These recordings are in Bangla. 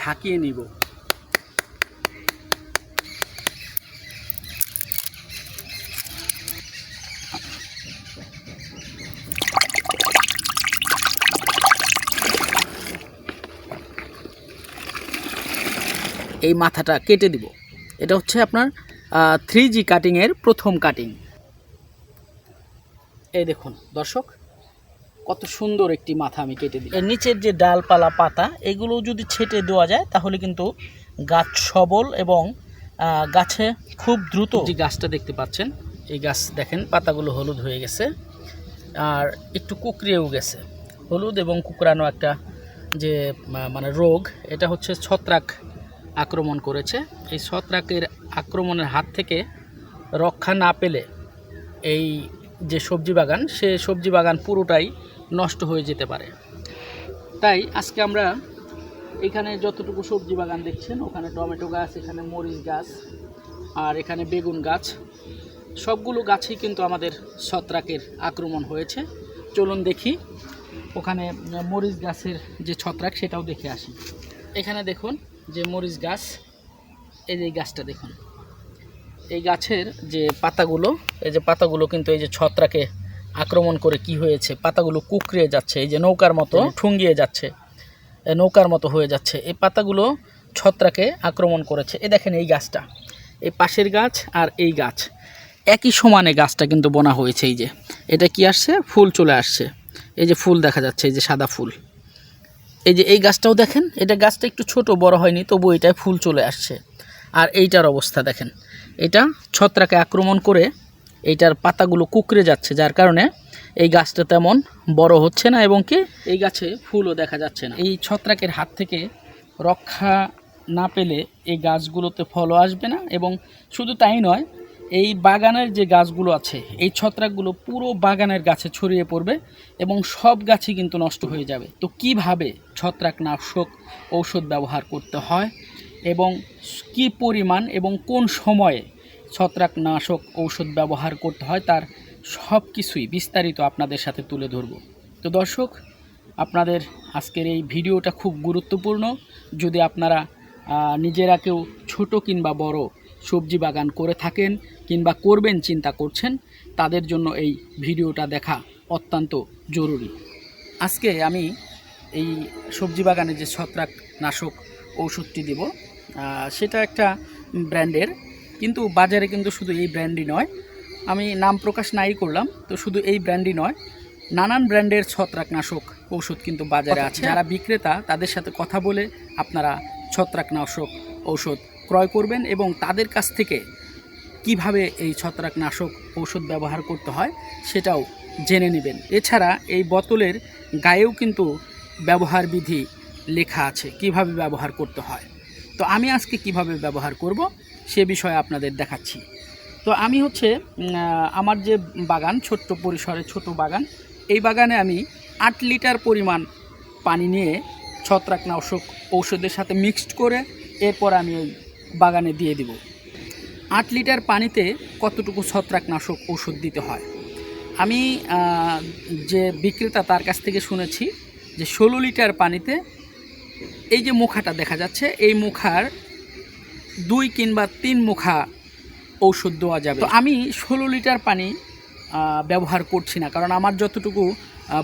ঝাঁকিয়ে নিব? এই মাথাটা কেটে দিব। এটা হচ্ছে আপনার থ্রি জি কাটিংয়ের প্রথম কাটিং এই দেখুন, দর্শক কত সুন্দর একটি মাথা আমি কেটে দিই এর নিচের যে ডালপালা পাতা এগুলো যদি ছেটে দেওয়া যায় তাহলে কিন্তু গাছ সবল এবং গাছে খুব দ্রুত যে গাছটা দেখতে পাচ্ছেন। এই গাছ দেখেন পাতাগুলো হলুদ হয়ে গেছে। আর একটু কুকড়িয়েও গেছে। হলুদ এবং কুকড়ানো একটা যে মানে রোগ এটা হচ্ছে ছত্রাক আক্রমণ করেছে। এই ছত্রাকের আক্রমণের হাত থেকে রক্ষা না পেলে এই যে সবজি বাগান সে সবজি বাগান পুরোটাই নষ্ট হয়ে যেতে পারে। তাই আজকে আমরা এখানে যতটুকু সবজি বাগান দেখছেন, ওখানে টমেটো গাছ, এখানে মরিচ গাছ, আর এখানে বেগুন গাছ, সবগুলো গাছেই কিন্তু আমাদের ছত্রাকের আক্রমণ হয়েছে। চলুন দেখি, ওখানে মরিচ গাছের যে ছত্রাক, সেটাও দেখে আসি। এখানে দেখুন যে মরিচ গাছ, এই যে গাছটা দেখুন। এই গাছের যে পাতাগুলো, এই যে পাতাগুলো কিন্তু এই যে ছত্রাকে আক্রমণ করে কি হয়েছে পাতাগুলো কুকড়িয়ে যাচ্ছে এই যে নৌকার মতো ঠুঙ্গিয়ে যাচ্ছে নৌকার মতো হয়ে যাচ্ছে এই পাতাগুলো ছত্রাকে আক্রমণ করেছে। এ দেখেন এই গাছটা এই পাশের গাছ আর এই গাছ একই সমানে গাছটা কিন্তু বোনা হয়েছে এই যে। এটা কি আসছে? ফুল চলে আসছে। এই যে ফুল দেখা যাচ্ছে এই যে সাদা ফুল। এই যে এই গাছটাও দেখেন এটা গাছটা একটু ছোট বড় হয়নি তবু এটায় ফুল চলে আসছে। আর এইটার অবস্থা দেখেন এটা ছত্রাকে আক্রমণ করে এইটার পাতাগুলো কুকড়ে যাচ্ছে, যার কারণে এই গাছটা তেমন বড় হচ্ছে না এবং কি এই গাছে ফুলও দেখা যাচ্ছে না। এই ছত্রাকের হাত থেকে রক্ষা না পেলে এই গাছগুলোতে ফলও আসবে না এবং শুধু তাই নয়, এই বাগানের যে গাছগুলো আছে, এই ছত্রাকগুলো পুরো বাগানের গাছে ছড়িয়ে পড়বে এবং সব গাছই কিন্তু নষ্ট হয়ে যাবে। তো কীভাবে ছত্রাকনাশক ঔষধ ব্যবহার করতে হয় এবং কি পরিমাণ এবং কোন সময়ে ছত্রাকনাশক ঔষধ ব্যবহার করতে হয়, তার সব কিছুই বিস্তারিত আপনাদের সাথে তুলে ধরব। তো দর্শক, আপনাদের আজকের এই ভিডিওটা খুব গুরুত্বপূর্ণ। যদি আপনারা নিজেরা কেউ ছোটো কিংবা বড় সবজি বাগান করে থাকেন কিংবা করবেন, চিন্তা করছেন, তাদের জন্য এই ভিডিওটা দেখা অত্যন্ত জরুরি। আজকে আমি এই সবজি বাগানে যে ছত্রাকনাশক ঔষধটি দেব সেটা একটা ব্র্যান্ডের কিন্তু বাজারে কিন্তু শুধু এই ব্র্যান্ডই নয়। আমি নাম প্রকাশ নাই করলাম তো শুধু এই ব্র্যান্ডই নয় নানান ব্র্যান্ডের ছত্রাকনাশক ঔষধ কিন্তু বাজারে আছে। যারা বিক্রেতা তাদের সাথে কথা বলে আপনারা ছত্রাকনাশক ঔষধ ক্রয় করবেন এবং তাদের কাছ থেকে কীভাবে এই ছত্রাকনাশক ঔষধ ব্যবহার করতে হয় সেটাও জেনে নেবেন। এছাড়া এই বোতলের গায়েও কিন্তু ব্যবহার বিধি লেখা আছে কীভাবে ব্যবহার করতে হয়। তো আমি আজকে কীভাবে ব্যবহার করব সে বিষয়ে আপনাদের দেখাচ্ছি। তো আমি হচ্ছে আমার যে বাগান, ছোট্ট পরিসরে ছোট বাগান, এই বাগানে আমি আট লিটার পরিমাণ পানি নিয়ে ছত্রাকনাশক ঔষধের সাথে মিক্সড করে এরপর আমি ওই বাগানে দিয়ে দিব। আট লিটার পানিতে কতটুকু ছত্রাকনাশক ওষুধ দিতে হয়? আমি যে বিক্রেতা তার কাছ থেকে শুনেছি যে ষোলো লিটার পানিতে এই যে মুখাটা দেখা যাচ্ছে, এই মুখার দুই কিংবা তিন মুখা ঔষধ দেওয়া যাবে। তো আমি ষোলো লিটার পানি ব্যবহার করছি না, কারণ আমার যতটুকু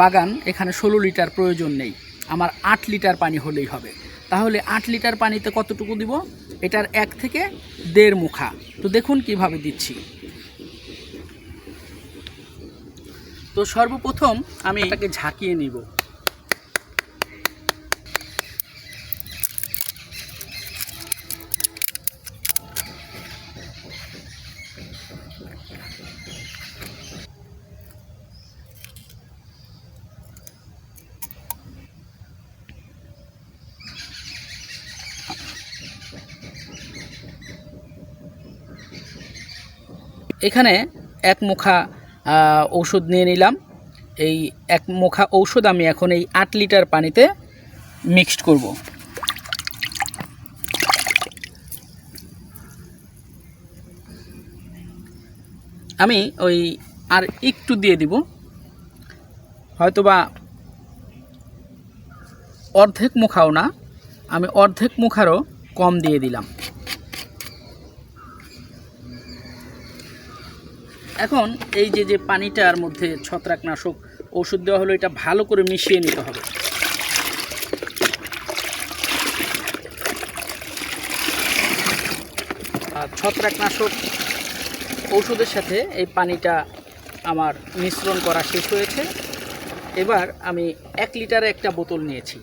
বাগান, এখানে ষোলো লিটার প্রয়োজন নেই। আমার আট লিটার পানি হলেই হবে। তাহলে আট লিটার পানিতে কতটুকু দিব? এটার এক থেকে দেড় মুখা। তো দেখুন কীভাবে দিচ্ছি। তো সর্বপ্রথম আমি এটাকে ঝাঁকিয়ে নিব। এখানে এক মুখা ঔষধ নিয়ে নিলাম। এই এক মুখা ঔষধ আমি এখন এই আট লিটার পানিতে মিক্সড করব। আমি ওই আর একটু দিয়ে দিব। হয়তোবা অর্ধেক মুখাও না, আমি অর্ধেক মুখারও কম দিয়ে দিলাম। এখন এই যে যে পানিটার মধ্যে ছত্রাকনাশক ওষুধ দেওয়া হলো, এটা ভালো করে মিশিয়ে নিতে হবে। আর ছত্রাকনাশক ওষুধের সাথে এই পানিটা আমার মিশ্রণ করা শেষ হয়েছে। এবার আমি এক লিটারে একটা বোতল নিয়েছি।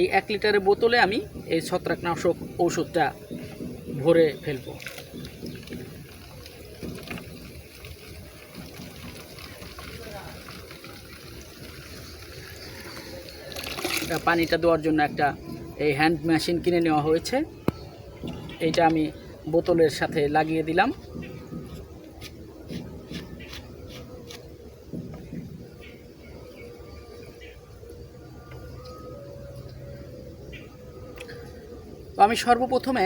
এই এক লিটারের বোতলে আমি এই ছত্রাকনাশক ওষুধটা ভরে ফেলব। পানিটা দেওয়ার জন্য একটা এই হ্যান্ড মেশিন কিনে নেওয়া হয়েছে। এইটা আমি বোতলের সাথে লাগিয়ে দিলাম। তো আমি সর্বপ্রথমে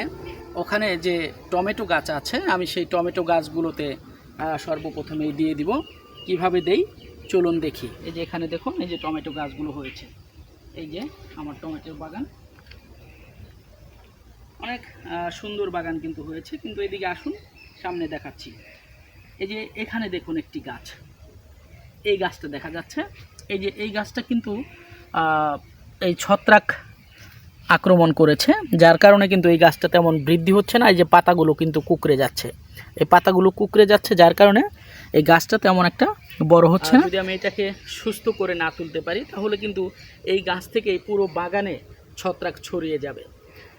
ওখানে যে টমেটো গাছ আছে, আমি সেই টমেটো গাছগুলোতে সর্বপ্রথমেই দিয়ে দিব। কীভাবে দেই? চলুন দেখি। এই যে এখানে দেখুন, এই যে টমেটো গাছগুলো হয়েছে। এই যে আমার টমেটোর বাগান। অনেক সুন্দর বাগান কিন্তু হয়েছে, কিন্তু এদিকে আসুন, সামনে দেখাচ্ছি। এই যে এখানে দেখুন একটি গাছ। এই গাছটা দেখা যাচ্ছে। এই যে এই গাছটা কিন্তু এই ছত্রাক আক্রমণ করেছে, যার কারণে কিন্তু এই গাছটা তেমন বৃদ্ধি হচ্ছে না। এই যে পাতাগুলো কিন্তু কুকড়ে যাচ্ছে। এই পাতাগুলো কুকড়ে যাচ্ছে, যার কারণে এই গাছটা তেমন একটা বড় হচ্ছে না। যদি আমি এটাকে সুস্থ করে না তুলতে পারি তাহলে কিন্তু এই গাছ থেকে এই পুরো বাগানে ছত্রাক ছড়িয়ে যাবে।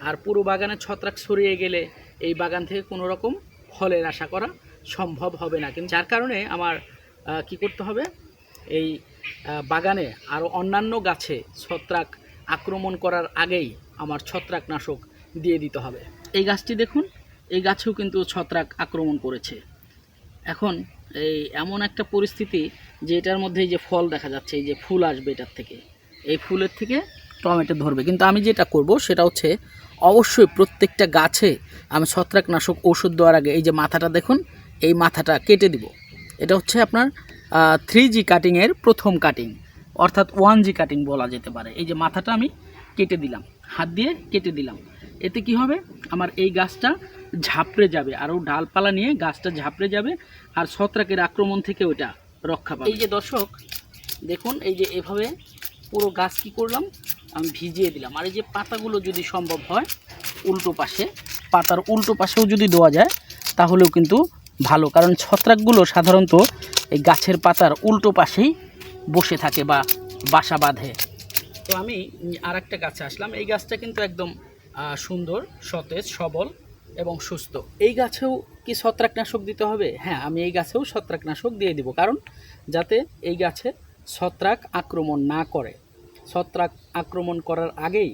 আর পুরো বাগানে ছত্রাক ছড়িয়ে গেলে এই বাগান থেকে কোনো রকম ফলের আশা করা সম্ভব হবে না। কিন্তু যার কারণে আমার কি করতে হবে? এই বাগানে আরও অন্যান্য গাছে ছত্রাক আক্রমণ করার আগেই আমার ছত্রাকনাশক দিয়ে দিতে হবে। এই গাছটি দেখুন এই গাছেও কিন্তু ছত্রাক আক্রমণ করেছে। এখন এই এমন একটা পরিস্থিতি যে এটার মধ্যে এই যে ফল দেখা যাচ্ছে, এই যে ফুল আসবে এটার থেকে। এই ফুলের থেকে টমেটো ধরবে। কিন্তু আমি যেটা করব সেটা হচ্ছে অবশ্যই প্রত্যেকটা গাছে আমি ছত্রাকনাশক ওষুধ দেওয়ার আগে এই যে মাথাটা দেখুন, এই মাথাটা কেটে দিব। এটা হচ্ছে আপনার থ্রি জি কাটিংয়ের প্রথম কাটিং অর্থাৎ ওয়ান জি কাটিং বলা যেতে পারে। এই যে মাথাটা আমি কেটে দিলাম, হাত দিয়ে কেটে দিলাম। এতে কি হবে? আমার এই গাছটা ঝাপড়ে যাবে আরও ডালপালা নিয়ে গাছটা ঝাপড়ে যাবে আর ছত্রাকের আক্রমণ থেকে ওটা রক্ষা পাবে। এই যে দর্শক, দেখুন, এই যে এভাবে পুরো গাছ কি করলাম? আমি ভিজিয়ে দিলাম। আর এই যে পাতাগুলো যদি সম্ভব হয়, উল্টো পাশে, পাতার উল্টো পাশেও যদি দেওয়া যায়, তাহলেও কিন্তু ভালো। কারণ ছত্রাকগুলো সাধারণত এই গাছের পাতার উল্টো পাশেই বসে থাকে বা বাসা বাঁধে। তো আমি আর একটা গাছে আসলাম। এই গাছটা কিন্তু একদম সুন্দর, সতেজ, সবল। এবং সুস্থ। এই গাছেও কি ছত্রাকনাশক দিতে হবে? হ্যাঁ আমি এই গাছেও ছত্রাকনাশক দিয়ে দিব। কারণ যাতে এই গাছে ছত্রাক আক্রমণ না করে। ছত্রাক আক্রমণ করার আগেই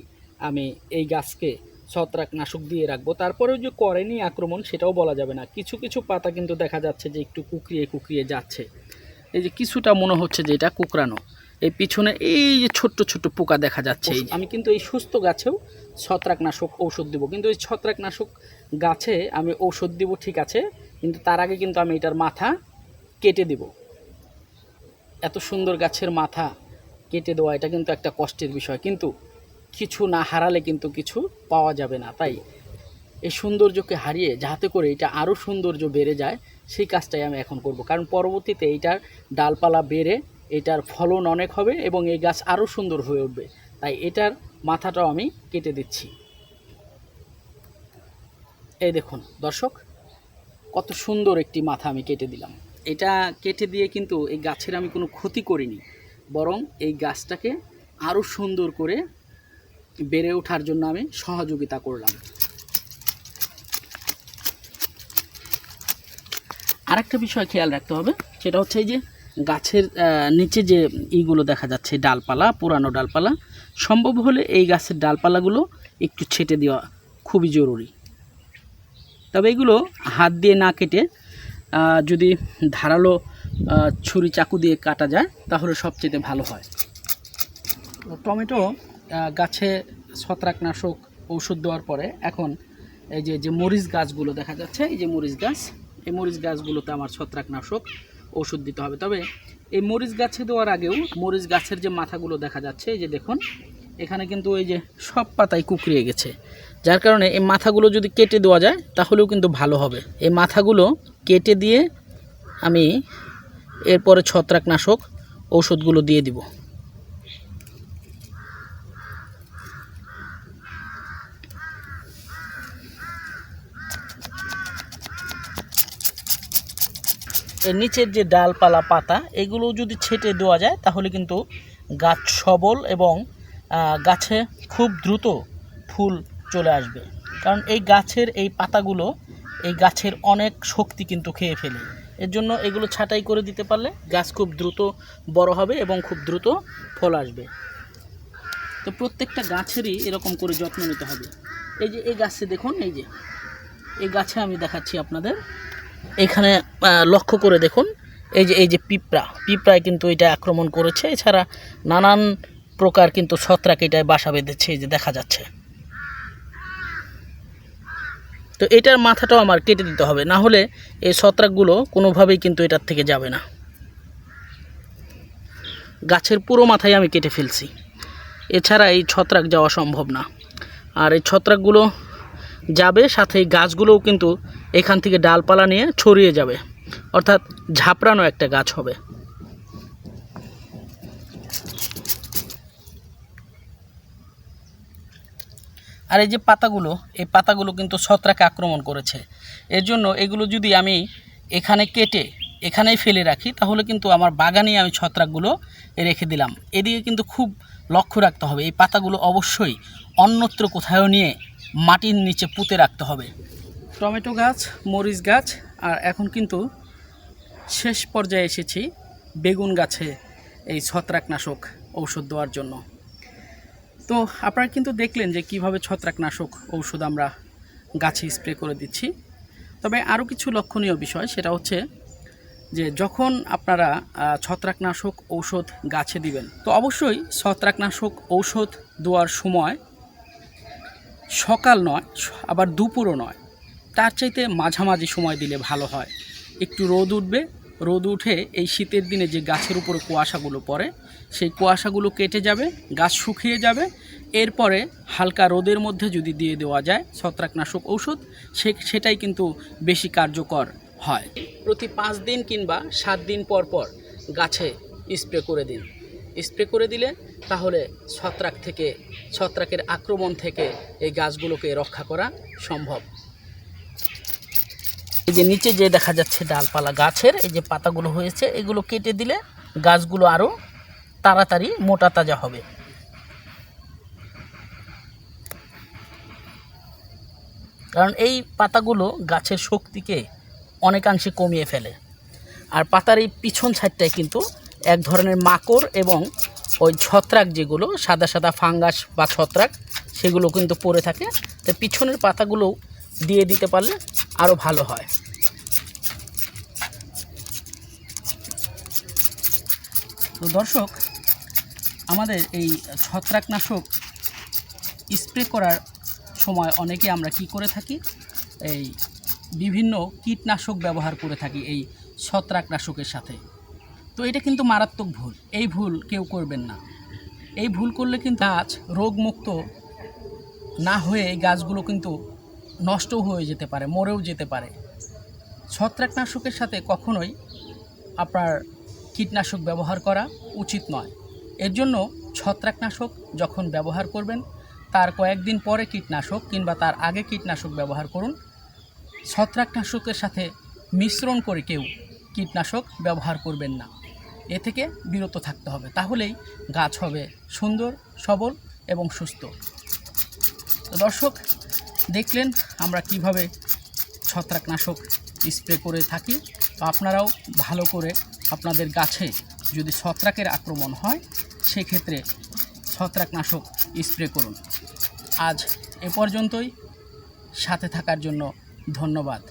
আমি এই গাছকে ছত্রাকনাশক দিয়ে রাখব। তারপরেও যে করেনি আক্রমণ সেটাও বলা যাবে না। কিছু কিছু পাতা কিন্তু দেখা যাচ্ছে যে একটু কুকরিয়ে কুকরিয়ে যাচ্ছে। এই যে কিছুটা মনে হচ্ছে যে এটা কুকরানো এই পিছনে এই যে ছোট্ট ছোট্ট পোকা দেখা যাচ্ছে। এই আমি কিন্তু এই সুস্থ গাছেও ছত্রাকনাশক ঔষধ দেবো। কিন্তু এই ছত্রাকনাশক গাছে আমি ঔষধ দিব, ঠিক আছে, কিন্তু তার আগে কিন্তু আমি এটার মাথা কেটে দিব। এত সুন্দর গাছের মাথা কেটে দেওয়া, এটা কিন্তু একটা কষ্টের বিষয়, কিন্তু কিছু না হারালে কিন্তু কিছু পাওয়া যাবে না, তাই এই সৌন্দর্যকে হারিয়ে যাতে করে এটা আরও সৌন্দর্য বেড়ে যায়, সেই কাজটাই আমি এখন করব। কারণ পরবর্তীতে এইটার ডালপালা বেড়ে এটার ফলন অনেক হবে এবং এই গাছ আরও সুন্দর হয়ে উঠবে, তাই এটার মাথাটাও আমি কেটে দিচ্ছি। এই দেখুন, দর্শক, কত সুন্দর একটি মাথা আমি কেটে দিলাম। এটা কেটে দিয়ে কিন্তু এই গাছের আমি কোনো ক্ষতি করিনি, বরং এই গাছটাকে আরও সুন্দর করে বেড়ে ওঠার জন্য আমি সহযোগিতা করলাম। আরেকটা বিষয় খেয়াল রাখতে হবে, সেটা হচ্ছে এই যে গাছের নিচে যে ইগুলো দেখা যাচ্ছে, ডালপালা, পুরানো ডালপালা, সম্ভব হলে এই গাছের ডালপালাগুলো একটু ছেটে দেওয়া খুবই জরুরি। তবে এগুলো হাত দিয়ে না কেটে যদি ধারালো ছুরি চাকু দিয়ে কাটা যায়, তাহলে সবচেয়ে ভালো হয়। টমেটো গাছে ছত্রাকনাশক ঔষধ দেওয়ার পরে এখন এই যে যে মরিচ গাছগুলো দেখা যাচ্ছে, এই যে মরিচ গাছ, এই মরিচ গাছগুলোতে আমার ছত্রাকনাশক ওষুধ দিতে হবে। তবে এই মরিচ গাছে দেওয়ার আগেও মরিচ গাছের যে মাথাগুলো দেখা যাচ্ছে, এই যে দেখুন, এখানে কিন্তু ওই যে সব পাতায় কুকড়িয়ে গেছে। যার কারণে এই মাথাগুলো যদি কেটে দেওয়া যায়, তাহলেও কিন্তু ভালো হবে। এই মাথাগুলো কেটে দিয়ে আমি এরপরে ছত্রাকনাশক ঔষধগুলো দিয়ে দিব। এর নিচের যে ডালপালা পাতা, এগুলো যদি ছেটে দেওয়া যায়, তাহলে কিন্তু গাছ সবল এবং গাছে খুব দ্রুত ফুল চলে আসবে। কারণ এই গাছের এই পাতাগুলো, এই গাছের অনেক শক্তি কিন্তু খেয়ে ফেলে। এর জন্য এগুলো ছাঁটাই করে দিতে পারলে গাছ খুব দ্রুত বড় হবে এবং খুব দ্রুত ফল আসবে। তো প্রত্যেকটা গাছেরই এরকম করে যত্ন নিতে হবে। এই যে এই গাছে দেখুন, এই যে, এই গাছে আমি দেখাচ্ছি আপনাদের। এখানে লক্ষ্য করে দেখুন, এই যে এই যে পিঁপড়া। পিঁপড়ায় কিন্তু এটা আক্রমণ করেছে। এছাড়া নানান প্রকার কিন্তু ছত্রাক এটায় বাসা বেঁধেছে, এই যে দেখা যাচ্ছে। তো এটার মাথাটাও আমার কেটে দিতে হবে, না হলে এই ছত্রাকগুলো কোনোভাবেই কিন্তু এটার থেকে যাবে না। গাছের পুরো মাথায় আমি কেটে ফেলছি। এছাড়া এই ছত্রাক যাওয়া সম্ভব না। আর এই ছত্রাকগুলো যাবে, সাথে এই গাছগুলোও কিন্তু এখান থেকে ডালপালা নিয়ে ছড়িয়ে যাবে। অর্থাৎ ঝাপড়ানো একটা গাছ হবে। আর এই যে পাতাগুলো, এই পাতাগুলো কিন্তু ছত্রাকে আক্রমণ করেছে। এর জন্য এগুলো যদি আমি এখানে কেটে, এখানেই ফেলে রাখি, তাহলে কিন্তু আমার বাগানে আমি ছত্রাকগুলো রেখে দিলাম। এদিকে কিন্তু খুব লক্ষ্য রাখতে হবে, এই পাতাগুলো অবশ্যই অন্যত্র কোথাও নিয়ে মাটির নিচে পুঁতে রাখতে হবে। টমেটো গাছ, মরিচ গাছ, আর এখন কিন্তু শেষ পর্যায়ে এসেছি বেগুন গাছে এই ছত্রাকনাশক ঔষধ দেওয়ার জন্য। তো আপনারা কিন্তু দেখলেন যে কীভাবে ছত্রাকনাশক ঔষধ আমরা গাছে স্প্রে করে দিচ্ছি। তবে আরও কিছু লক্ষণীয় বিষয়, সেটা হচ্ছে যে যখন আপনারা ছত্রাকনাশক ঔষধ গাছে দিবেন, তো অবশ্যই ছত্রাকনাশক ঔষধ দেওয়ার সময় সকাল নয় আবার দুপুরও নয়। তার চাইতে মাঝামাঝি সময় দিলে ভালো হয়। একটু রোদ উঠবে রোদ উঠে এই শীতের দিনে যে গাছের উপরে কুয়াশাগুলো পড়ে, সেই কুয়াশাগুলো কেটে যাবে, গাছ শুকিয়ে যাবে। এরপরে হালকা রোদের মধ্যে যদি দিয়ে দেওয়া যায় ছত্রাকনাশক ঔষধ, সে সেটাই কিন্তু বেশি কার্যকর হয়। প্রতি পাঁচ দিন কিংবা সাত দিন পর পর গাছে স্প্রে করে দিন। স্প্রে করে দিলে তাহলে ছত্রাক থেকে, ছত্রাকের আক্রমণ থেকে এই গাছগুলোকে রক্ষা করা সম্ভব। এই যে নিচে যে দেখা যাচ্ছে ডালপালা গাছের, এই যে পাতাগুলো হয়েছে, এগুলো কেটে দিলে গাছগুলো আরও তাড়াতাড়ি মোটা তাজা হবে। কারণ এই পাতাগুলো গাছের শক্তিকে অনেকাংশে কমিয়ে ফেলে। আর পাতার এই পিছন সাইডটায় কিন্তু এক ধরনের মাকড় এবং ওই ছত্রাক যেগুলো, সাদা সাদা ফাঙ্গাস বা ছত্রাক, সেগুলো কিন্তু পড়ে থাকে। তো পিছনের পাতাগুলো দিয়ে দিতে পারলে আরও ভালো হয়। তো দর্শক, আমাদের এই ছত্রাকনাশক স্প্রে করার সময় অনেকে আমরা কি করে থাকি? এই বিভিন্ন কীটনাশক ব্যবহার করে থাকি এই ছত্রাকনাশকের সাথে। তো এটা কিন্তু মারাত্মক ভুল। এই ভুল কেউ করবেন না। এই ভুল করলে কিন্তু গাছ রোগমুক্ত না হয়ে গাছগুলো কিন্তু নষ্টও হয়ে যেতে পারে, মরেও যেতে পারে। ছত্রাকনাশকের সাথে কখনোই আপনার কীটনাশক ব্যবহার করা উচিত নয়। এর জন্য ছত্রাকনাশক যখন ব্যবহার করবেন, তার কয়েকদিন পরে কীটনাশক কিংবা তার আগে কীটনাশক ব্যবহার করুন। ছত্রাকনাশকের সাথে মিশ্রণ করে কেউ কীটনাশক ব্যবহার করবেন না। এ থেকে বিরত থাকতে হবে, তাহলেই গাছ হবে সুন্দর, সবল এবং সুস্থ। দর্শক দেখলেন আমরা কীভাবে ছত্রাকনাশক স্প্রে করে থাকি। তো আপনারাও ভালো করে আপনাদের গাছে যদি ছত্রাকের আক্রমণ হয়, সেক্ষেত্রে ছত্রাকনাশক স্প্রে করুন। আজ এ পর্যন্তই। সাথে থাকার জন্য ধন্যবাদ।